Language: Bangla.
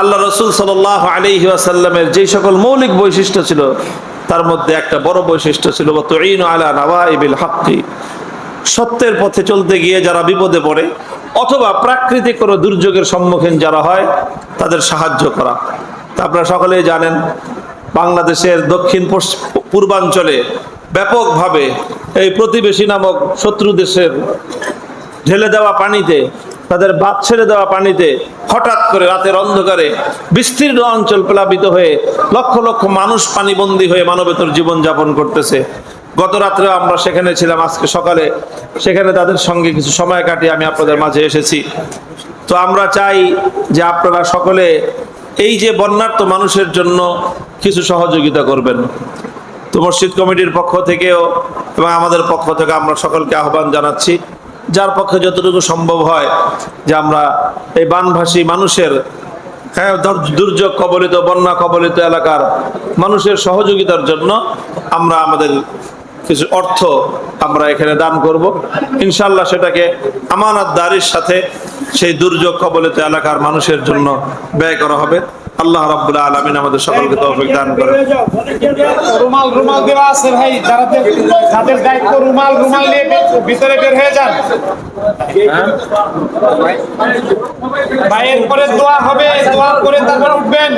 আল্লাহ রসুল সাল আলহি আসাল্লামের যে সকল মৌলিক বৈশিষ্ট্য ছিল, তার মধ্যে একটা বড় বৈশিষ্ট্য ছিল আলা নাওয়া ইবিল হাক্কি সত্যের পথে চলতে গিয়ে যারা বিপদে পড়ে, অথবা প্রাকৃতিক কোনো দুর্যোগের সম্মুখীন যারা হয়, তাদের সাহায্য করা। তা আপনারা সকলেই জানেন, বাংলাদেশের দক্ষিণ পূর্বাঞ্চলে ব্যাপকভাবে এই প্রতিবেশী নামক শত্রু দেশের ঢেলে দেওয়া পানিতে তাদের বাদ ছেড়ে দেওয়া পানিতে হঠাৎ করে রাতের অন্ধকারে বিস্তীর্ণ অঞ্চল প্লাবিত হয়ে লক্ষ লক্ষ মানুষ পানিবন্দী হয়ে মানবেতর জীবন যাপন করতেছে। গত রাত্রে আমরা সেখানে ছিলাম, আজকে সকালে। সেখানে তাদের সঙ্গে কিছু সময় কাটিয়ে আমি আপনাদের মাঝে এসেছি। তো আমরা চাই যে আপনারা সকলে এই যে বন্যার্ত মানুষের জন্য কিছু সহযোগিতা করবেন। তো মসজিদ কমিটির পক্ষ থেকেও এবং আমাদের পক্ষ থেকে আমরা সকলকে আহ্বান জানাচ্ছি। যার পক্ষে যতটুকু সম্ভব হয় যে আমরা এই বানভাসী মানুষের হ্যাঁ দুর্যোগ কবলিত, বন্যা কবলিত এলাকার মানুষের সহযোগিতার জন্য আমরা আমাদের কিছু অর্থ আমরা এখানে দান করব। ইনশাল্লাহ সেটাকে আমানতদারির সাথে সেই দুর্যোগ কবলিত এলাকার মানুষের জন্য ব্যয় করা হবে। আল্লাহ রাব্বুল আলামিন আমাদের সকলকে তৌফিক দান করেন। রুমাল রুমাল দেওয়া আছে ভাই, যারা যাদের দায়িত্ব রুমাল রুমাল নিয়ে ভিতরে বের হয়ে যান। ভাই, এরপরে দোয়া হবে, দোয়া করে তারপর উঠবেন।